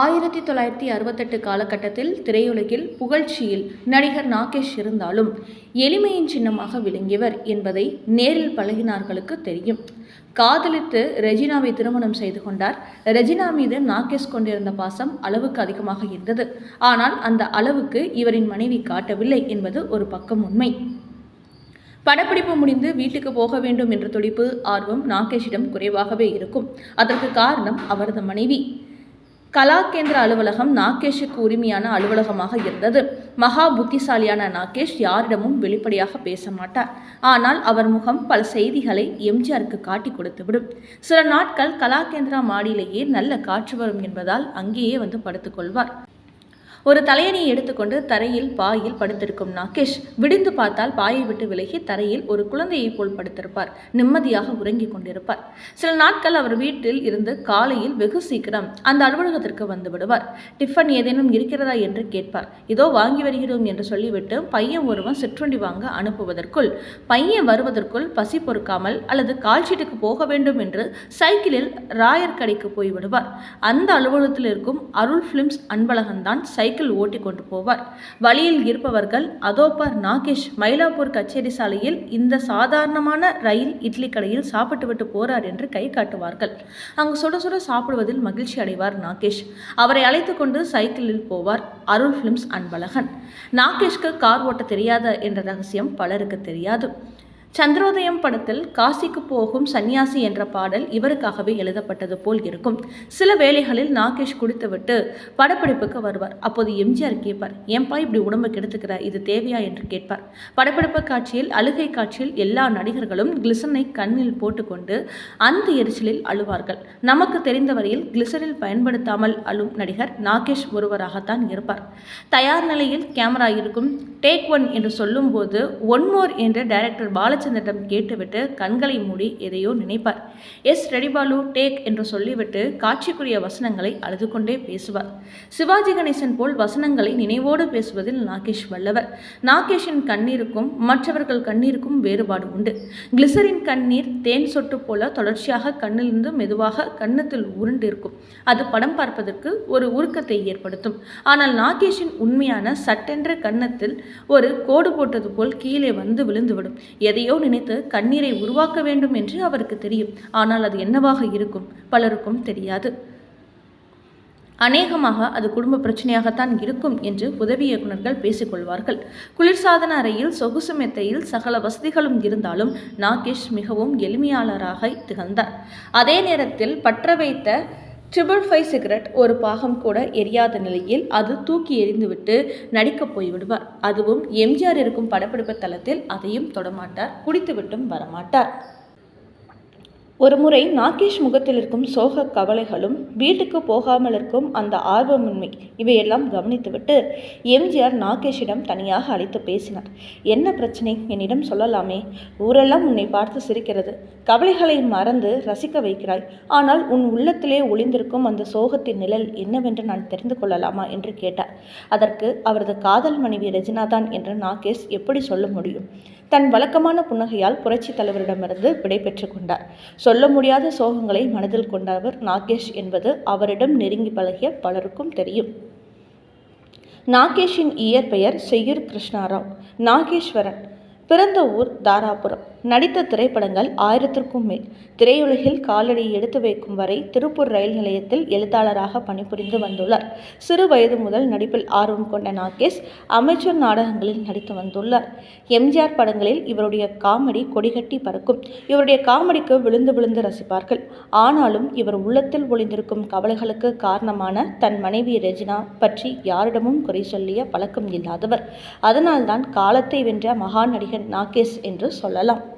ஆயிரத்தி தொள்ளாயிரத்தி அறுபத்தெட்டு காலகட்டத்தில் திரையுலகில் புகழ்ச்சியில் நடிகர் நாகேஷ் இருந்தாலும் எளிமையின் சின்னமாக விளங்கியவர் என்பதை நேரில் பழகினார்களுக்கு தெரியும். காதலித்து ரெஜினாவை திருமணம் செய்து கொண்டார். ரெஜினா மீது நாகேஷ் கொண்டிருந்த பாசம் அளவுக்கு அதிகமாக இருந்தது. ஆனால் அந்த அளவுக்கு இவரின் மனைவி காட்டவில்லை என்பது ஒரு பக்கம் உண்மை. படப்பிடிப்பு முடிந்து வீட்டுக்கு போக வேண்டும் என்ற துடிப்பு ஆர்வம் நாகேஷிடம் குறைவாகவே இருக்கும். அதற்கு காரணம் அவரது மனைவி. கலாகேந்திர அலுவலகம் நாகேஷுக்கு உரிமையான அலுவலகமாக இருந்தது. மகா புத்திசாலியான நாகேஷ் யாரிடமும் வெளிப்படையாக பேச மாட்டார். ஆனால் அவர் முகம் பல செய்திகளை எம்ஜிஆருக்கு காட்டி கொடுத்துவிடும். சில நாட்கள் கலாகேந்திரா மாடியிலேயே நல்ல காற்று வரும் என்பதால் அங்கேயே வந்து படுத்துக்கொள்வார் ஒரு தலையணியை எடுத்துக்கொண்டு தரையில் பாயில் படுத்திருக்கும் நாகேஷ் விடிந்து பார்த்தால் பாயை விட்டு விலகி தரையில் ஒரு குழந்தையைப் போல் படுத்திருப்பார். நிம்மதியாக உறங்கிக் கொண்டிருப்பார். சில நாட்கள் அவர் வீட்டில் இருந்து காலையில் வெகு சீக்கிரம் அந்த அலுவலகத்திற்கு வந்து விடுவார். டிஃபன் ஏதேனும் இருக்கிறதா என்று கேட்பார். இதோ வாங்கி வருகிறோம் என்று சொல்லிவிட்டு பையன் ஒருவன் சிற்றுண்டி வாங்க அனுப்புவதற்குள் பையன் வருவதற்குள் பசி பொறுக்காமல் அல்லது கால்ஷீட்டுக்கு போக வேண்டும் என்று சைக்கிளில் ராயர் கடைக்கு போய் விடுவார். அந்த அலுவலகத்தில் இருக்கும் அருள் பிலிம்ஸ் அன்பழகன்தான் சைக்கிள் ஓட்டி கொண்டு போவார். வழியில் இருப்பவர்கள் அதோப்பார் நாகேஷ் மயிலாப்பூர் கச்சேரி சாலையில் இந்த சாதாரணமான ரயில் இட்லி கடையில் சாப்பிட்டுவிட்டு போறார் என்று கை காட்டுவார்கள். அங்கு சுட சுட சாப்பிடுவதில் மகிழ்ச்சி அடைவார் நாகேஷ். அவரை அழைத்து கொண்டு சைக்கிளில் போவார் அருள் பிலிம்ஸ் அன்பழகன். நாகேஷ்க்கு கார் ஓட்ட தெரியாத என்ற ரகசியம் பலருக்கு தெரியாது. சந்திரோதயம் படத்தில் காசிக்கு போகும் சன்னியாசி என்ற பாடல் இவருக்காகவே எழுதப்பட்டது போல் இருக்கும். சில வேளைகளில் நாகேஷ் குடித்துவிட்டு படப்பிடிப்புக்கு வருவார். அப்போது எம்ஜிஆர் கேட்பார் ஏன்பா இப்படி உடம்பு கெடுத்துக்கிற? இது தேவையா? என்று கேட்பார். படப்பிடிப்பு காட்சியில் அழுகை காட்சியில் எல்லா நடிகர்களும் கிளிசனை கண்ணில் போட்டுக்கொண்டு அந்த எரிச்சலில் அழுவார்கள். நமக்கு தெரிந்த வரையில் கிளிசரில் பயன்படுத்தாமல் அழும் நடிகர் நாகேஷ் ஒருவராகத்தான் இருப்பார். தயார் நிலையில் கேமரா இருக்கும். டேக் ஒன் என்று சொல்லும்போது ஒன் மோர் என்று டைரக்டர் பாலச்சந்திரிடம் கேட்டுவிட்டு கண்களை மூடி எதையோ நினைப்பார். எஸ். ரெடிபாலு டேக் என்று சொல்லிவிட்டு காட்சிக்குரிய வசனங்களை அழுது கொண்டே பேசுவார். சிவாஜி கணேசன் போல் வசனங்களை நினைவோடு பேசுவதில் நாகேஷ் வல்லவர். நாகேஷின் கண்ணீருக்கும் மற்றவர்கள் கண்ணீருக்கும் வேறுபாடு உண்டு. கிளிசரின் கண்ணீர் தேன் சொட்டு போல தொடர்ச்சியாக கண்ணிலிருந்து மெதுவாக கன்னத்தில் உருண்டிருக்கும். அது படம் பார்ப்பதற்கு ஒரு உருக்கத்தை ஏற்படுத்தும். ஆனால் நாகேஷின் உண்மையான சட்டென்ற கன்னத்தில் ஒரு கோடு போட்டது போல் கீழே வந்து விழுந்துவிடும். எதையோ எதையோ நினைத்து கண்ணீரை உருவாக்க வேண்டும் என்று அவருக்கு தெரியும். ஆனால் அது என்னவாக இருக்கும்? பலருக்கும் தெரியாது. அநேகமாக அது குடும்ப பிரச்சனையாகத்தான் இருக்கும் என்று உதவி இயக்குநர்கள் பேசிக்கொள்வார்கள். குளிர்சாதன அறையில் சொகுசு மெத்தையில் சகல வசதிகளும் இருந்தாலும் நாகேஷ் மிகவும் எளிமையாளராக திகழ்ந்தார். அதே நேரத்தில் பற்ற வைத்த ட்ரிபிள் ஃபைவ் சிகரெட் ஒரு பாகம் கூட எரியாத நிலையில் அது தூக்கி எறிந்துவிட்டு நடிக்கப் போய்விடுவார். அதுவும் எம்ஜிஆர் இருக்கும் படப்பிடிப்பு தளத்தில் அதையும் தொடமாட்டார் குடித்துவிட்டும் வரமாட்டார். ஒருமுறை நாகேஷ் முகத்தில் இருக்கும் சோக கவலைகளும் வீட்டுக்கு போகாமல் இருக்கும் அந்த ஆர்வமின்மை இவையெல்லாம் கவனித்துவிட்டு எம்ஜிஆர் நாகேஷிடம் தனியாக அழைத்து பேசினார். என்ன பிரச்சனை? என்னிடம் சொல்லலாமே. ஊரெல்லாம் உன்னை பார்த்து சிரிக்கிறது. கவலைகளை மறந்து ரசிக்க வைக்கிறாய். ஆனால் உன் உள்ளத்திலே ஒளிந்திருக்கும் அந்த சோகத்தின் நிழல் என்னவென்று நான் தெரிந்து கொள்ளலாமா? என்று கேட்டார். அதற்கு அவரது காதல் மனைவி ரெஜினா தான் என்று நாகேஷ் எப்படி சொல்ல முடியும்? தன் வழக்கமான புன்னகையால் புரட்சி தலைவரிடமிருந்து விடை கொண்டார். சொல்ல முடியாத சோகங்களை மனதில் கொண்டவர் நாகேஷ் என்பது அவரிடம் நெருங்கி பழகிய பலருக்கும் தெரியும். நாகேஷின் இயற்பெயர் செய்யூர் கிருஷ்ணாராவ் நாகேஸ்வரன் பிறந்த ஊர் தாராபுரம். நடித்த திரைப்படங்கள் ஆயிரத்திற்கும் மேல். திரையுலகில் காலடி எடுத்து வைக்கும் வரை திருப்பூர் ரயில் நிலையத்தில் எழுத்தாளராக பணிபுரிந்து வந்துள்ளார். சிறு வயது முதல் நடிப்பில் ஆர்வம் கொண்ட நாகேஷ் அமைச்சர் நாடகங்களில் நடித்து வந்துள்ளார். எம்ஜிஆர் படங்களில் இவருடைய காமெடி கொடிகட்டி பறக்கும். இவருடைய காமெடிக்கு விழுந்து விழுந்து ரசிப்பார்கள். ஆனாலும் இவர் உள்ளத்தில் ஒளிந்திருக்கும் கவலைகளுக்கு காரணமான தன் மனைவி ரெஜினா பற்றி யாரிடமும் குறை சொல்லிய பழக்கம் இல்லாதவர். அதனால்தான் காலத்தை வென்ற மகா நடிகன் நாகேஷ் என்று சொல்லலாம்.